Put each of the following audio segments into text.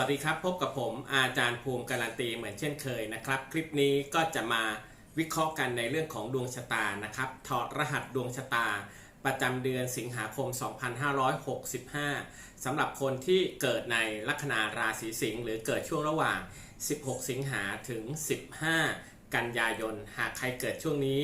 วัสดีครับ พบกับผมอาจารย์ภูมิการันตีเหมือนเช่นเคยนะครับ คลิปนี้ก็จะมาวิเคราะห์กันในเรื่องของดวงชะตานะครับ ถอดรหัสดวงชะตา ประจำเดือนสิงหาคม 2565 สำหรับคนที่เกิดในลัคนาราศีสิงห์หรือเกิดช่วงระหว่าง 16 สิงหาถึง 15 กันยายน หากใครเกิดช่วงนี้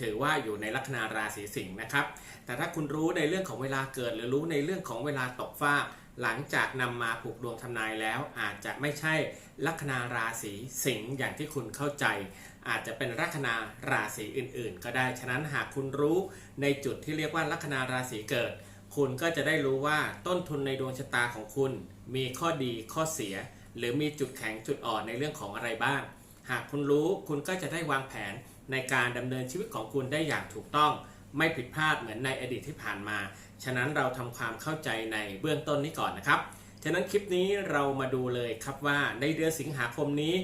ถือว่าอยู่ในลัคนาราศีสิงห์นะครับ แต่ถ้าคุณรู้ในเรื่องของเวลาเกิดหรือรู้ในเรื่องของเวลาตกฟาก หลังจากนำมาผูกดวงทำนายแล้วอาจจะไม่ใช่ลัคนาราศีสิงห์อย่างที่คุณเข้าใจ อาจจะเป็นลัคนาราศีอื่น ๆ ก็ได้ ฉะนั้นหากคุณรู้ในจุดที่เรียกว่าลัคนาราศีเกิด คุณก็จะได้รู้ว่าต้นทุนในดวงชะตาของคุณ มีข้อดีข้อเสีย หรือมีจุดแข็งจุดอ่อนในเรื่องของอะไรบ้าง หากคุณรู้คุณก็จะได้วางแผนในการดำเนินชีวิตของคุณได้อย่างถูกต้อง ไม่ผิดพลาดเหมือนในอดีตที่ผ่านมา ฉะนั้นเราทำความเข้าใจในเบื้องต้นนี้ก่อนนะครับ ฉะนั้นคลิปนี้เรามาดูเลยครับว่าในเดือนสิงหาคมนี้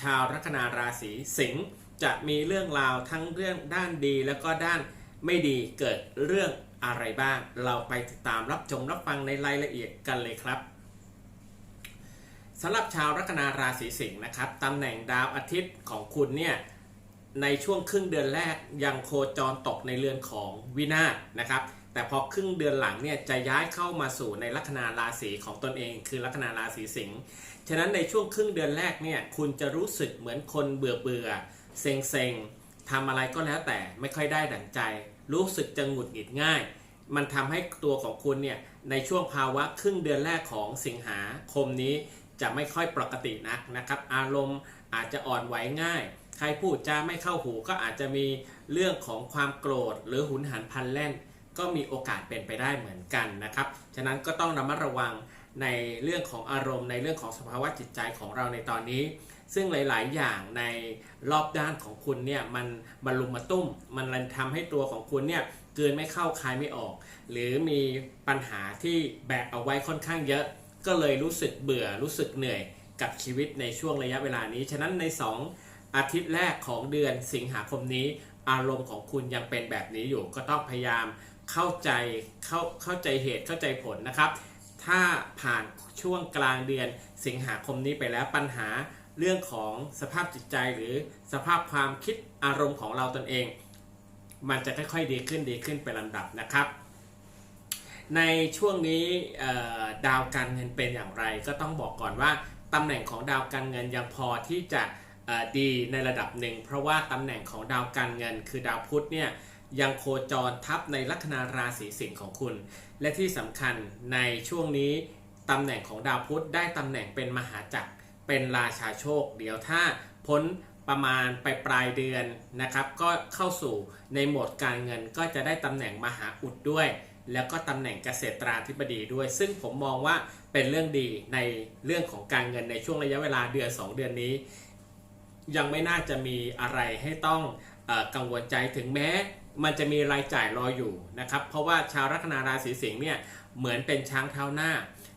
ชาวลัคนาราศีสิงห์จะมีเรื่องราวทั้งเรื่องด้านดี แล้วก็ด้านไม่ดีเกิดเรื่องอะไรบ้าง เราไปติดตามรับชมรับฟังในรายละเอียดกันเลยครับสำหรับชาวลัคนาราศีสิงห์นะครับตำแหน่งดาวอาทิตย์ของคุณเนี่ย ในช่วงครึ่งเดือนแรกยังโคจรตกในเรือนของวินาศนะครับ แต่พอครึ่งเดือนหลังเนี่ยจะย้ายเข้ามาสู่ในลัคนาราศีของตนเอง คือลัคนาราศีสิงห์ฉะนั้นในช่วงครึ่งเดือนแรกเนี่ยคุณจะรู้สึกเหมือนคนเบื่อเบื่อเซ็งเซ็งทำอะไรก็แล้วแต่ไม่ค่อยได้ดั่งใจ รู้สึกจะหงุดหงิดง่าย มันทำให้ตัวของคุณเนี่ยในช่วงภาวะครึ่งเดือนแรกของสิงหาคมนี้จะไม่ค่อยปกตินักนะครับ อารมณ์อาจจะอ่อนไหวง่าย ใครพูดจาไม่เข้าหูก็อาจจะมีเรื่องของความโกรธ หรือหุนหันพันแล่น ก็มีโอกาสเป็นไปได้เหมือนกันนะครับ ฉะนั้นก็ต้องระมัดระวังในเรื่องของอารมณ์ในเรื่องของสภาวะจิตใจของเราในตอนนี้ ซึ่งหลาย ๆ อย่างในรอบด้านของคุณเนี่ยมันบรรลุมมาตุ้ม มันเลยทำให้ตัวของคุณเนี่ยเกินไม่เข้าคายไม่ออก หรือมีปัญหาที่แบกเอาไว้ค่อนข้างเยอะ ก็เลยรู้สึกเบื่อรู้สึกเหนื่อยกับชีวิตในช่วงระยะเวลานี้ ฉะนั้นใน 2 อาทิตย์แรกของเดือนสิงหาคมนี้ อารมณ์ของคุณยังเป็นแบบนี้อยู่ ก็ต้องพยายามเข้าใจเข้าเข้าใจเหตุเข้าใจผลนะครับ ถ้าผ่านช่วงกลางเดือนสิงหาคมนี้ไปแล้วปัญหาเรื่องของสภาพจิตใจหรือสภาพความคิดอารมณ์ของเราตนเอง มันจะค่อยๆดีขึ้นดีขึ้นเป็นลำดับนะครับ ในช่วงนี้ดาวการเงินเป็นอย่างไร ก็ต้องบอกก่อนว่าตำแหน่งของดาวการเงินยังพอที่จะ ดีในระดับหนึ่ง เพราะว่าตำแหน่งของดาวการเงิน คือดาวพุธเนี่ยยังโคจรทับในลัคนาราศีสิงห์ของคุณ และที่สำคัญในช่วงนี้ตำแหน่งของดาวพุธได้ตำแหน่งเป็นมหาจักรเป็นราชาโชค เดี๋ยวถ้าพ้นประมาณไปปลายเดือนนะครับ ก็เข้าสู่ในโหมดการเงินก็จะได้ตำแหน่งมหาอุดด้วย แล้วก็ตำแหน่งเกษตราธิบดีด้วย ซึ่งผมมองว่าเป็นเรื่องดีในเรื่องของการเงินในช่วงระยะเวลาเดือน 2 เดือนนี้ ยังไม่น่าจะมีอะไรให้ต้องอกังวลใจถึงแม้ มันจะมีรายจ่ายรออยู่นะครับ เพราะว่าชาวลัคนาราศีสิงห์เนี่ยเหมือนเป็นช้างเท้าหน้า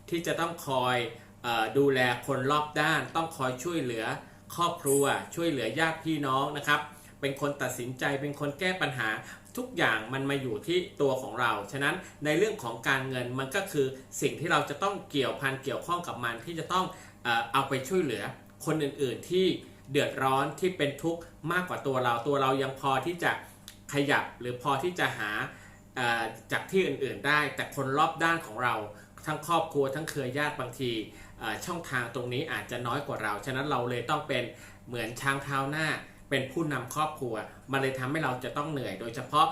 ที่จะต้องคอยอดูแลคนรอบด้าน ต้องคอยช่วยเหลือครอบครัว ช่วยเหลือญาติพี่น้องนะครับ เป็นคนตัดสินใจเป็นคนแก้ปัญหาทุกอย่างมันมาอยู่ที่ตัวของเรา ฉะนั้นในเรื่องของการเงินมันก็คือสิ่งที่เราจะต้องเกี่ยวพันเกี่ยวข้องกับมันที่จะต้องเอ่อเอาไปช่วยเหลือคนอื่นๆที่ เดือดร้อนที่เป็นทุกข์มากกว่าตัวเรา ตัวเรายังพอที่จะขยับหรือพอที่จะหาจากที่อื่นๆได้ แต่คนรอบด้านของเราทั้งครอบครัวทั้งเครือญาติบางทีช่องทางตรงนี้อาจจะน้อยกว่าเรา ฉะนั้นเราเลยต้องเป็นเหมือนช้างเท้าหน้า เป็นผู้นำครอบครัว มันเลยทำให้เราจะต้องเหนื่อย โดยเฉพาะ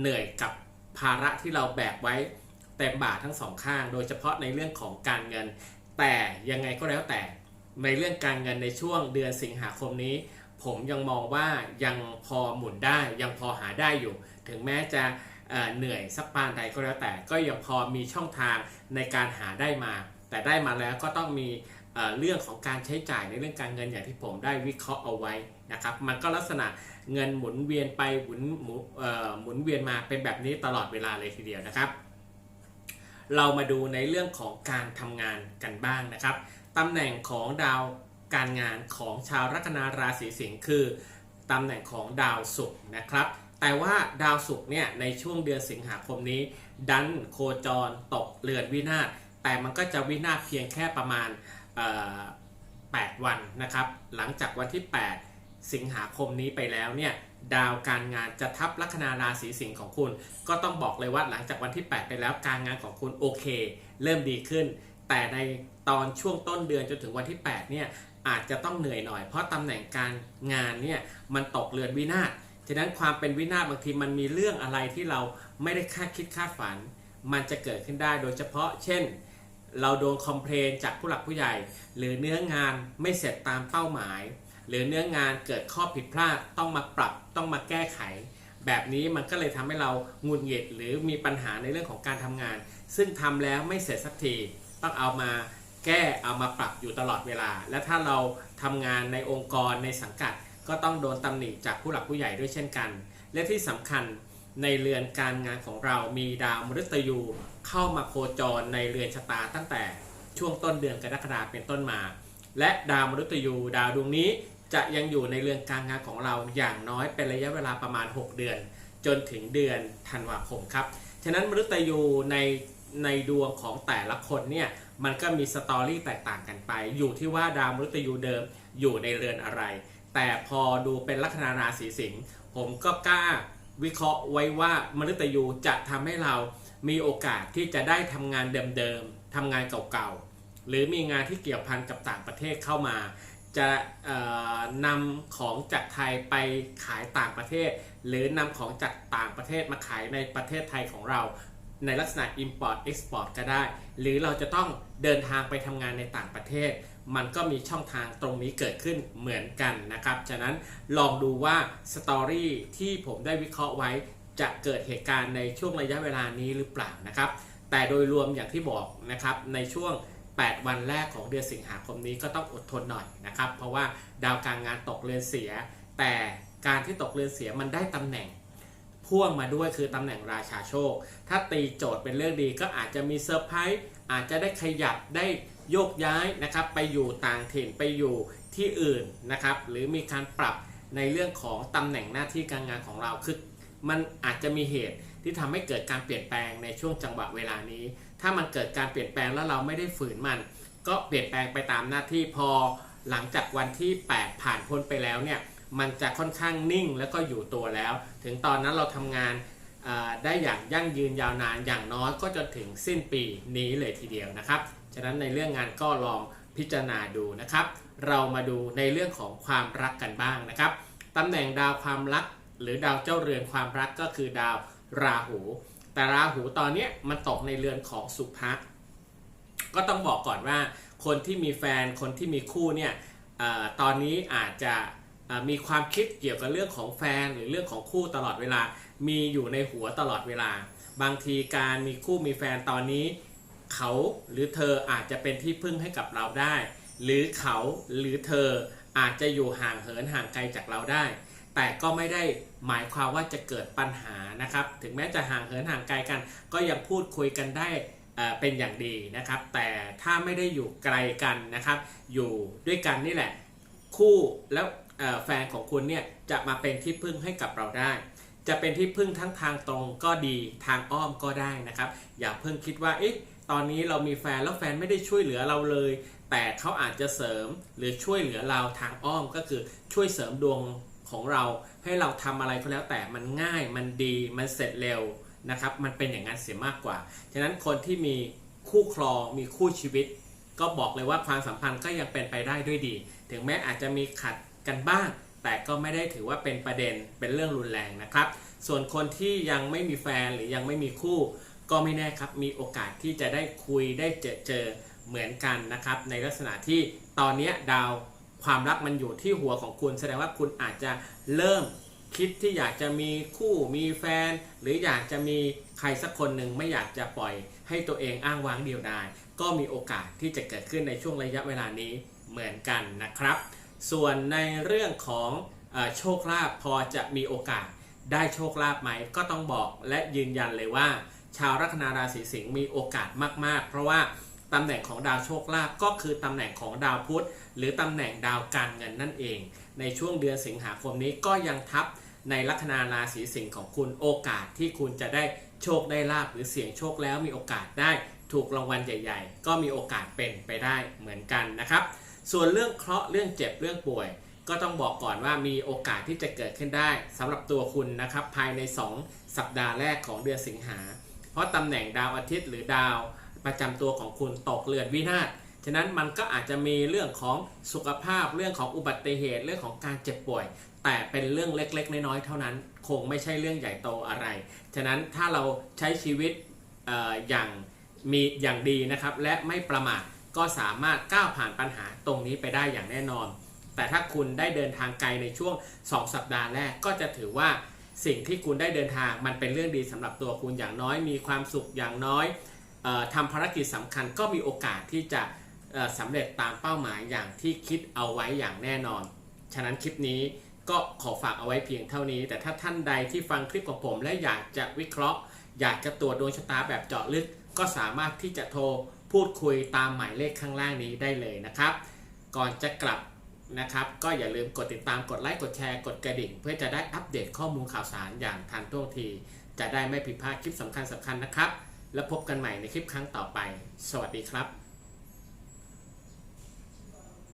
เหนื่อยกับภาระที่เราแบกไว้เต็มบ่าทั้งสองข้าง โดยเฉพาะในเรื่องของการเงิน แต่ยังไงก็แล้วแต่ ในเรื่องการเงินในช่วงเดือนสิงหาคมนี้ ผมยังมองว่ายังพอหมุนได้ยังพอหาได้อยู่ ถึงแม้จะเเหนื่อยสักปานใดก็แล้วแต่ก็ยังพอมีช่องทางในการหาได้มา แต่ได้มาแล้วก็ต้องมีเเรื่องของการใช้จ่ายในเรื่องการเงินอย่างที่ผมได้วิเคราะห์เอาไว้นะครับมันก็ลักษณะเงินหมุนเวียนไปหมุนหมหมุนเวียนมาเป็นแบบนี้ตลอดเวลาเลยทีเดียวนะครับ เรามาดูในเรื่องของการทำงานกันบ้างนะครับ ตำแหน่งของดาวการงานของชาวลัคนาราศีสิงห์คือตำแหน่งของดาวศุกร์นะครับ แต่ว่าดาวศุกร์เนี่ยในช่วงเดือนสิงหาคมนี้ ดันโคจรตกเรือนวินาศแต่มันก็จะวินาศเพียงแค่ประมาณ 8 วันนะครับ หลังจากวันที่ 8 สิงหาคมนี้ไปแล้วเนี่ยดาวการงานจะทับลัคนาราศีสิงห์ของคุณ ก็ต้องบอกเลยว่าหลังจากวันที่ 8 ไปแล้วการงานของคุณโอเค เริ่มดีขึ้น แต่ในตอนช่วงต้นเดือนจนถึงวันที่ 8 เนี่ยอาจจะต้องเหนื่อยหน่อย เพราะตำแหน่งการงานเนี่ยมันตกเรือนวินาศฉะนั้นความเป็นวินาศบางทีมันมีเรื่องอะไรที่เราไม่ได้คาดคิดคาดฝัน มันจะเกิดขึ้นได้โดยเฉพาะ เช่น เราโดนคอมเพลนจากผู้หลักผู้ใหญ่ หรือเนื้องานไม่เสร็จตามเป้าหมาย หรือเนื้องานเกิดข้อผิดพลาดต้องมาปรับต้องมาแก้ไข แบบนี้มันก็เลยทำให้เราหงุดหงิดหรือมีปัญหาในเรื่องของการทำงาน ซึ่งทำแล้วไม่เสร็จสักที ต้องเอามาแก้เอามาปรับอยู่ตลอดเวลา และถ้าเราทำงานในองค์กรในสังกัด ก็ต้องโดนตำหนิจากผู้หลักผู้ใหญ่ด้วยเช่นกัน และที่สำคัญในเรือนการงานของเรามีดาวมฤตยูเข้ามาโคจรในเรือนชะตาตั้งแต่ช่วงต้นเดือนกรกฎาคมเป็นต้นมา และดาวมฤตยูดาวดวงนี้จะยังอยู่ในเรือนการงานของเราอย่างน้อยเป็นระยะเวลาประมาณ 6 เดือน จนถึงเดือนธันวาคมครับ ฉะนั้นมฤตยูใน ในดวงของแต่ละคนเนี่ยมันก็มีสตอรี่แตกต่างกันไป อยู่ที่ว่าดาวมฤตยูเดิมอยู่ในเรือนอะไร แต่พอดูเป็นลัคนาราศีสิงห์ผมก็กล้าวิเคราะห์ไว้ว่ามฤตยูจะทำให้เรามีโอกาสที่จะได้ทำงานเดิมๆทำงานเก่าๆ หรือมีงานที่เกี่ยวพันกับต่างประเทศเข้ามา จะนำของจากไทยไปขายต่างประเทศ หรือนำของจากต่างประเทศมาขายในประเทศไทยของเรา ในลักษณะ Import Export ก็ได้ หรือเราจะต้องเดินทางไปทำงานในต่างประเทศ มันก็มีช่องทางตรงนี้เกิดขึ้นเหมือนกันนะครับ ฉะนั้นลองดูว่าสตอรี่ที่ผมได้วิเคราะห์ไว้ จะเกิดเหตุการณ์ในช่วงระยะเวลานี้หรือเปล่านะครับ แต่โดยรวมอย่างที่บอกนะครับในช่วง 8 วันแรกของเดือนสิงหาคมนี้ก็ต้องอดทนหน่อยนะครับ เพราะว่าดาวการงานตกเรือนเสีย แต่การที่ตกเรือนเสียมันได้ตำแหน่ง พ่วงมาด้วยคือตำแหน่งราชาโชค ถ้าตีโจทย์เป็นเรื่องดีก็อาจจะมีเซอร์ไพรส์อาจจะได้ขยับได้โยกย้ายนะครับ ไปอยู่ต่างถิ่นไปอยู่ที่อื่นนะครับ หรือมีการปรับในเรื่องของตำแหน่งหน้าที่การงานของเราคือมันอาจจะมีเหตุที่ทำให้เกิดการเปลี่ยนแปลงในช่วงจังหวะเวลานี้ ถ้ามันเกิดการเปลี่ยนแปลงแล้วเราไม่ได้ฝืนมัน ก็เปลี่ยนแปลงไปตามหน้าที่พอหลังจากวันที่ 8 ผ่านพ้นไปแล้วเนี่ย มันจะค่อนข้างนิ่งแล้วก็อยู่ตัวแล้ว ถึงตอนนั้นเราทำงานได้อย่างยั่งยืนยาวนานอย่างน้อยก็จนถึงสิ้นปีนี้เลยทีเดียวนะครับ ฉะนั้นในเรื่องงานก็ลองพิจารณาดูนะครับ เรามาดูในเรื่องของความรักกันบ้างนะครับตำแหน่งดาวความรัก หรือดาวเจ้าเรือนความรักก็คือดาวราหู แต่ราหูตอนนี้มันตกในเรือนของสุภะก็ต้องบอกก่อนว่า คนที่มีแฟนคนที่มีคู่เนี่ยออตอนนี้อาจจะ มีความคิดเกี่ยวกับเรื่องของแฟนหรือเรื่องของคู่ตลอดเวลา มีอยู่ในหัวตลอดเวลา บางทีการมีคู่มีแฟนตอนนี้ เขาหรือเธออาจจะเป็นที่พึ่งให้กับเราได้ หรือเขาหรือเธออาจจะอยู่ห่างเหินห่างไกลจากเราได้ แต่ก็ไม่ได้หมายความว่าจะเกิดปัญหานะครับ ถึงแม้จะห่างเหินห่างไกลกัน ก็ยังพูดคุยกันได้เป็นอย่างดีนะครับ แต่ถ้าไม่ได้อยู่ไกลกันนะครับ อยู่ด้วยกันนี่แหละ คู่แล้ว แฟนของคุณเนี่ยจะมาเป็นที่พึ่งให้กับเราได้ จะเป็นที่พึ่งทั้งทางตรงก็ดีทางอ้อมก็ได้นะครับ อย่าเพิ่งคิดว่าเอ๊ะตอนนี้เรามีแฟนแล้วแฟนไม่ได้ช่วยเหลือเราเลย แต่เขาอาจจะเสริมหรือช่วยเหลือเราทางอ้อมก็คือช่วยเสริมดวงของเรา ให้เราทำอะไรก็แล้วแต่มันง่ายมันดีมันเสร็จเร็วนะครับมันเป็นอย่างนั้นเสียมากกว่า ฉะนั้นคนที่มีคู่ครองมีคู่ชีวิต ก็บอกเลยว่าความสัมพันธ์ก็ยังเป็นไปได้ด้วยดี ถึงแม้อาจจะมีขัด กันบ้าง แต่ก็ไม่ได้ถือว่าเป็นประเด็นเป็นเรื่องรุนแรงนะครับ ส่วนคนที่ยังไม่มีแฟนหรือยังไม่มีคู่ ก็ไม่แน่ครับมีโอกาสที่จะได้คุยได้เจอเจอเหมือนกันนะครับ ในลักษณะที่ตอนนี้ดาวความรักมันอยู่ที่หัวของคุณ แสดงว่าคุณอาจจะเริ่มคิดที่อยากจะมีคู่มีแฟน หรืออยากจะมีใครสักคนหนึ่งไม่อยากจะปล่อยให้ตัวเองอ้างว้างเดียวดายก็มีโอกาสที่จะเกิดขึ้นในช่วงระยะเวลานี้เหมือนกันนะครับ ส่วนในเรื่องของอโชคลาภพอจะมีโอกาสได้โชคลาภไหมก็ต้องบอกและยืนยันเลยว่า ชาวลัคนาราศีสิงห์มีโอกาสมาก ๆ เพราะว่าตำแหน่งของดาวโชคลาภก็คือตำแหน่งของดาวพุธ หรือตำแหน่งดาวการเงินนั่นเอง ในช่วงเดือนสิงหาคมนี้ก็ยังทับในลัคนาราศีสิงห์ของคุณโอกาสที่คุณจะได้โชคได้ลาบหรือเสี่ยงโชคแล้วมีโอกาสได้ถูกรางวัลใหญ่ ๆ ก็มีโอกาสเป็นไปได้เหมือนกันนะครับ ส่วนเรื่องเคราะห์เรื่องเจ็บเรื่องป่วย ก็ต้องบอกก่อนว่ามีโอกาสที่จะเกิดขึ้นได้สำหรับตัวคุณนะครับภายใน 2 สัปดาห์แรกของเดือนสิงหา เพราะตำแหน่งดาวอาทิตย์หรือดาวประจำตัวของคุณตกเรือนวินาศฉะนั้นมันก็อาจจะมีเรื่องของสุขภาพเรื่องของอุบัติเหตุเรื่องของการเจ็บป่วย แต่เป็นเรื่องเล็กๆ น้อยๆเท่านั้น คงไม่ใช่เรื่องใหญ่โตอะไร ฉะนั้นถ้าเราใช้ชีวิตอออย่างมีอย่างดีนะครับและไม่ประมาท ก็สามารถก้าวผ่านปัญหาตรงนี้ไปได้อย่างแน่นอน แต่ถ้าคุณได้เดินทางไกลในช่วง 2 สัปดาห์แรกก็จะถือว่าสิ่งที่คุณได้เดินทางมันเป็นเรื่องดีสำหรับตัวคุณอย่างน้อย มีความสุขอย่างน้อยออทำภารกิจสำคัญก็มีโอกาสที่จะเอ่อสำเร็จตามเป้าหมายอย่างที่คิดเอาไว้อย่างแน่นอน ฉะนั้นคลิปนี้ก็ขอฝากเอาไว้เพียงเท่านี้ แต่ถ้าท่านใดที่ฟังคลิปของผมและอยากจะวิเคราะห์ อยากจะตรวจดวงชะตาแบบเจาะลึกก็สามารถที่จะโทร พูดคุยตามหมายเลขข้างล่างนี้ได้เลยนะครับ ก่อนจะกลับนะครับ ก็อย่าลืมกดติดตามกดไลค์กดแชร์กดกระดิ่ง เพื่อจะได้อัปเดตข้อมูลข่าวสารอย่างทันท่วงที จะได้ไม่ผิดพลาดคลิปสำคัญสำคัญนะครับ แล้วพบกันใหม่ในคลิปครั้งต่อไป สวัสดีครับ